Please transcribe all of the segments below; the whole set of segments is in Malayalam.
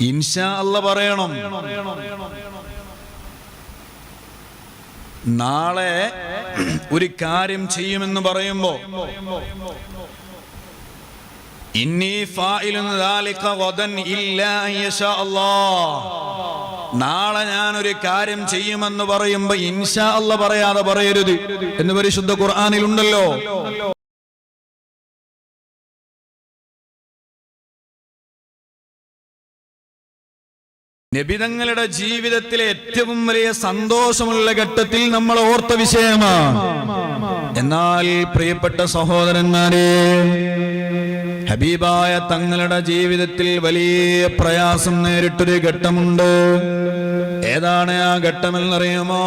ഇൻഷാ അല്ല പറയണം. നാളെ ഒരു കാര്യം ചെയ്യുമെന്ന് പറയുമ്പോ നാളെ ഞാൻ ഒരു കാര്യം ചെയ്യുമെന്ന് പറയുമ്പോ ഇൻഷാ അല്ല പറയാതെ പറയരുത് എന്ന് പരിശുദ്ധ ഖുർആനിലുണ്ടല്ലോ. നബിതങ്ങളുടെ ജീവിതത്തിലെ ഏറ്റവും വലിയ സന്തോഷമുള്ള ഘട്ടത്തിൽ നമ്മൾ ഓർത്ത വിഷയമാണ് എന്നാൽ പ്രിയപ്പെട്ട സഹോദരന്മാരെ ഹബീബായ തങ്ങളുടെ ജീവിതത്തിൽ വലിയ പ്രയാസം നേരിട്ടൊരു ഘട്ടമുണ്ട്. ഏതാണ് ആ ഘട്ടമെന്നറിയുമോ?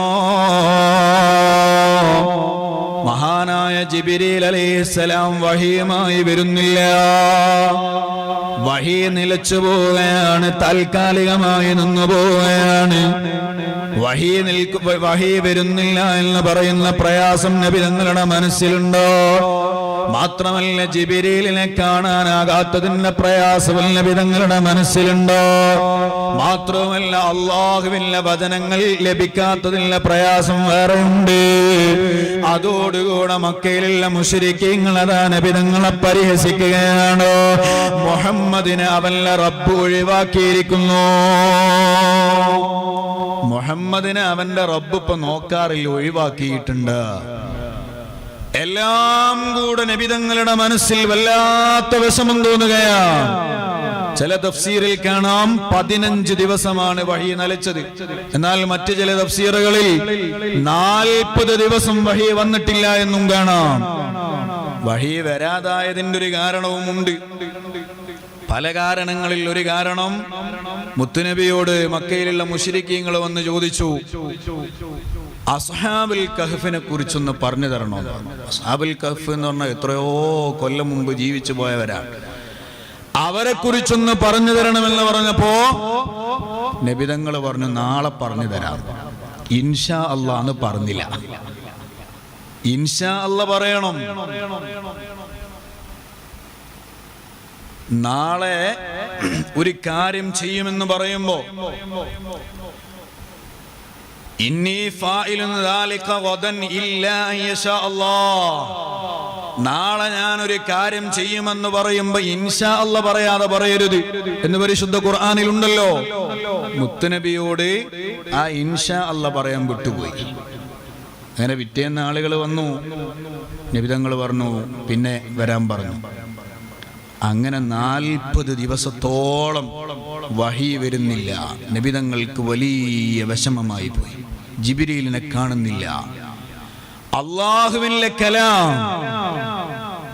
മഹാനായ ജിബിരിൽ അലൈഹിസ്സലാം വഹിയുമായി വരുന്നില്ല. വഹി നിലച്ചു പോവുകയാണ് താൽക്കാലികമായി നിന്നു പോവുകയാണ്. വഹി നിൽക്കു വഹി വരുന്നില്ല എന്ന് പറയുന്ന പ്രയാസം നബി നിങ്ങളുടെ മനസ്സിലുണ്ടോ? മാത്രമല്ല ജിബിരിലിനെ കാണാനാകാത്തതിന്റെ പ്രയാസമല്ല വിധങ്ങളുടെ മനസ്സിലുണ്ടോ? മാത്രവുമല്ല അള്ളാഹുവിന്റെ വചനങ്ങൾ ലഭിക്കാത്തതിന്റെ പ്രയാസം വേറെ ഉണ്ട് അതോടുകൂടെ മക്കയിലുള്ള മുഷരിക്കങ്ങൾ അതാ നബിതങ്ങളെ പരിഹസിക്കുകയാണ്? മുഹമ്മദിനെ അവല്ല റബ്ബ് ഒഴിവാക്കിയിരിക്കുന്നു. മുഹമ്മദിനെ അവന്റെ റബ്ബ് ഇപ്പൊ നോക്കാറില്ല ഒഴിവാക്കിയിട്ടുണ്ട്. എല്ലാം കൂടെ നബിതങ്ങളുടെ മനസ്സിൽ വല്ലാത്ത വിഷമം തോന്നുകയാണ് ചില തഫ്സീറിൽ കാണാം പതിനഞ്ച് ദിവസമാണ് വഹി നലച്ചത് എന്നാൽ മറ്റു ചില തഫ്സീറുകളിൽ നാൽപ്പത് ദിവസം വഹി വന്നിട്ടില്ല എന്നും കാണാം. വഹി വരാതായതിന്റെ ഒരു കാരണവുമുണ്ട് പല കാരണങ്ങളിൽ ഒരു കാരണം. മുത്തുനബിയോട് മക്കയിലുള്ള മുഷിരിക്കീങ്ങൾ വന്ന് ചോദിച്ചു അസ്ഹാബുൽ കഹഫിനെ കുറിച്ചൊന്ന് പറഞ്ഞു തരണോ? അസ്ഹാബുൽ കഹഫ് എന്ന് പറഞ്ഞാൽ എത്രയോ കൊല്ലം മുമ്പ് ജീവിച്ചു പോയവരാണ്. അവരെ കുറിച്ചൊന്ന് പറഞ്ഞു തരണമെന്ന് പറഞ്ഞപ്പോ നബിതങ്ങൾ പറഞ്ഞു നാളെ പറഞ്ഞു തരാം. ഇൻഷാ അള്ളാന്ന് പറഞ്ഞില്ല. ഇൻഷാ അല്ല പറയണം. നാളെ ഒരു കാര്യം ചെയ്യുമെന്ന് പറയുമ്പോ നാളെ ഞാൻ ഒരു കാര്യം ചെയ്യുമെന്ന് പറയുമ്പോ ഇൻഷാ അല്ല പറയാതെ പറയരുത്. എന്ന് പരിശുദ്ധ ഖുർആാനിലുണ്ടല്ലോ. മുത്തുനബിയോട് ആ ഇൻഷാ അല്ല പറയാൻ വിട്ടുപോയി. അങ്ങനെ പിറ്റേന്ന് ആളുകൾ വന്നു. നിബിതങ്ങൾ പറഞ്ഞു പിന്നെ വരാൻ പറഞ്ഞു. അങ്ങനെ നാൽപ്പത് ദിവസത്തോളം വഹി വരുന്നില്ല. നിബിതങ്ങൾക്ക് വലിയ വിഷമമായി പോയി. ജിബിരിയിലിനെ കാണുന്നില്ല. അള്ളാഹുവിന്റെ കലാം.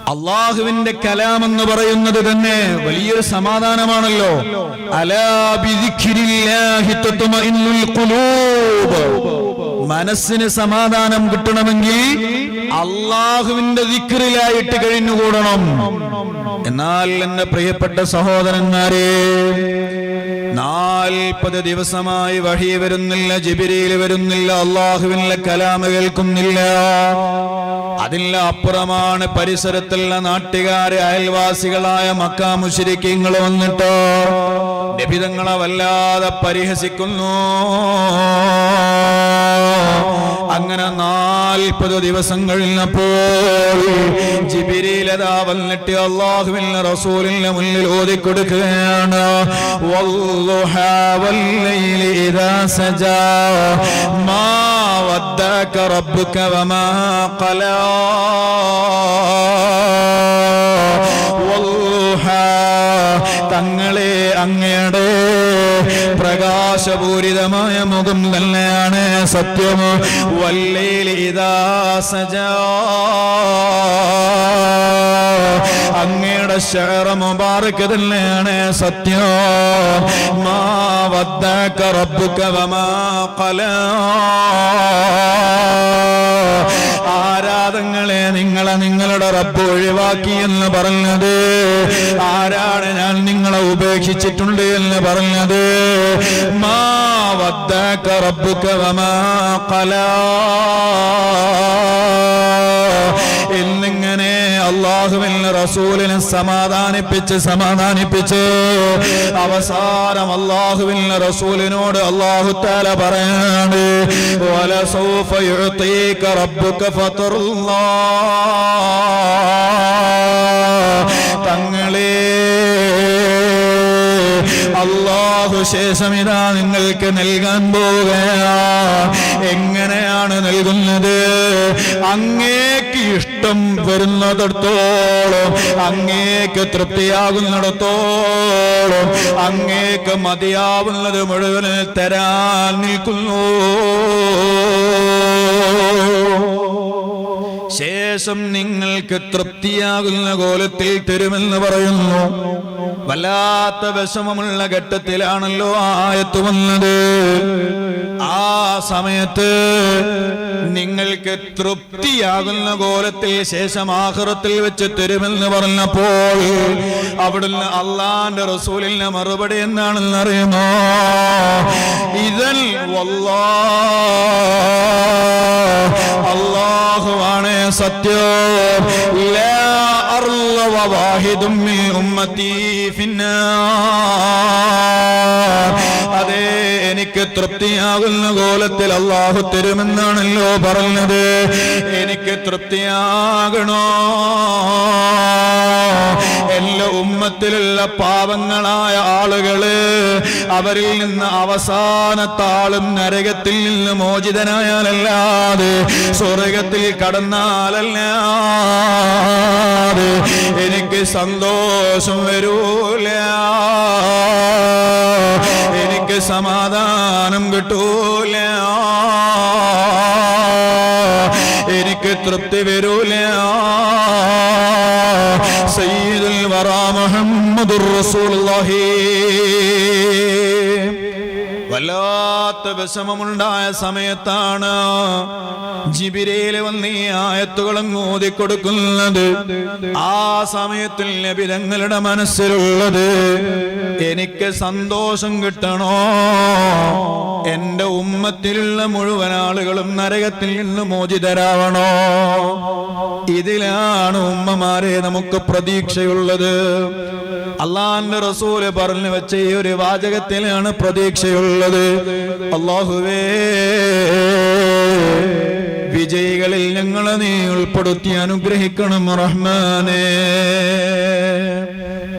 അള്ളാഹുവിന്റെ കലാം എന്ന് പറയുന്നത് തന്നെ വലിയൊരു സമാധാനമാണല്ലോ. മനസ്സിന് സമാധാനം കിട്ടണമെങ്കിൽ അള്ളാഹുവിന്റെ ദിക്റിലായിട്ട് കഴിഞ്ഞുകൂടണം. എന്നാൽ എന്റെ പ്രിയപ്പെട്ട സഹോദരന്മാരെ നാൽപ്പത് ദിവസമായി വഴി വരുന്നില്ല ജിബിരിയിൽ വരുന്നില്ല അള്ളാഹുവിന്റെ കലാമ കേൾക്കുന്നില്ല. അതിന്റെ അപ്പുറമാണ് പരിസരത്തുള്ള നാട്ടുകാരെ അയൽവാസികളായ മക്കാ മുശരിക്കങ്ങൾ വന്നിട്ടോ ലഭിതങ്ങളെ വല്ലാതെ പരിഹസിക്കുന്നു. അങ്ങനെ നാൽപ്പത് ദിവസം കഴിഞ്ഞപ്പോൾ ജിബിരിലതാ വന്നിട്ട് അള്ളാഹുവിന്റെ റസൂലിന്റെ മുന്നിൽ ഓതി കൊടുക്കുകയാണ് والضحى والليل إذا سجى ما ودعك ربك وما قلى والضحى തങ്ങളെ അങ്ങയുടെ പ്രകാശപൂരിതമായ മുഖം തന്നെയാണ് സത്യം. സജാ. അങ്ങയുടെ ഷെയർ മുബാറക്ക് തന്നെയാണ് സത്യം. മാ വമാ ഖല. ആരാധങ്ങളെ നിങ്ങളെ നിങ്ങളുടെ റബ്ബ് ഒഴിവാക്കി എന്ന് പറഞ്ഞത് ആരാണ് ഞാൻ നിങ്ങളെ ഉപേക്ഷിച്ചിട്ടുണ്ട് എന്ന് പറഞ്ഞത് മാ വദ്ദക ربك وما قلا എന്നിങ്ങനെ അള്ളാഹുവിൽ റസൂലിനെ സമാധാനിപ്പിച്ച് സമാധാനിപ്പിച്ച് അവസാനം അള്ളാഹുവിൽ റസൂലിനോട് അള്ളാഹു താല പറയാണ് തങ്ങളെ അള്ളാഹു ശേഷം ഇതാ നിങ്ങൾക്ക് നൽകാൻ പോവുകയാ. എങ്ങനെയാണ് നൽകുന്നത്? അങ്ങേക്ക് ഇഷ്ടം വരുന്നിടത്തോളം അങ്ങേക്ക് തൃപ്തിയാകുന്നിടത്തോളം അങ്ങേക്ക് മതിയാവുന്നത് മുഴുവൻ തരാൻ നിൽക്കുന്നു. ശേഷം നിങ്ങൾക്ക് തൃപ്തിയാകുന്ന കോലത്തിൽ തരുമെന്ന് പറയുന്നു. വല്ലാത്ത വിഷമമുള്ള ഘട്ടത്തിലാണല്ലോ ആയത്ത് വന്നത്. ആ സമയത്ത് നിങ്ങൾക്ക് തൃപ്തിയാകുന്ന കോലത്തിൽ ശേഷം ആഹ്റത്തിൽ വെച്ച് തരുമെന്ന് പറഞ്ഞപ്പോൾ അവിടുന്ന് അള്ളാന്റെ റസൂലിന്റെ മറുപടി എന്താണെന്ന് അറിയുമോ ഇതൽ വല്ലാ واحد من أمتي في النار. തൃപ്തിയാകുന്ന കോലത്തിൽ അള്ളാഹു തരുമെന്നാണല്ലോ പറഞ്ഞത്. എനിക്ക് തൃപ്തിയാകണോ? എല്ലാ ഉമ്മത്തിലുള്ള പാവങ്ങളായ ആളുകൾ അവരിൽ നിന്ന് അവസാനത്താളും നരകത്തിൽ നിന്ന് മോചിതനായാലല്ലാതെ സ്വർഗത്തിൽ കടന്നാലല്ലാതെ എനിക്ക് സന്തോഷം വരൂല. സമാധാനം കിട്ടൂല. എനിക്ക് തൃപ്തി വരൂല. സയ്യിദുൽ വറാ മുഹമ്മദുർ റസൂലുള്ളാഹി. വല്ലാത്ത വിഷമമുണ്ടായ സമയത്താണ് ജിബിരയിൽ വന്ന് ഈ ആയത്തുകളും ഓതിക്കൊടുക്കുന്നത്. ആ സമയത്തിൽ നബിതങ്ങളുടെ മനസ്സിലുള്ളത് എനിക്ക് സന്തോഷം കിട്ടണോ? എന്റെ ഉമ്മത്തിലുള്ള മുഴുവൻ ആളുകളും നരകത്തിൽ നിന്ന് മോചിതരാവണോ? ഇതിലാണ് ഉമ്മമാരെ നമുക്ക് പ്രതീക്ഷയുള്ളത്. അള്ളാന്റെ റസൂൽ പറഞ്ഞു വെച്ച ഈ ഒരു വാചകത്തിലാണ് പ്രതീക്ഷയുള്ളത്. അള്ളാഹുവേ വിജയികളിൽ ഞങ്ങളെ നീ ഉൾപ്പെടുത്തി അനുഗ്രഹിക്കണം റഹ്മാനേ.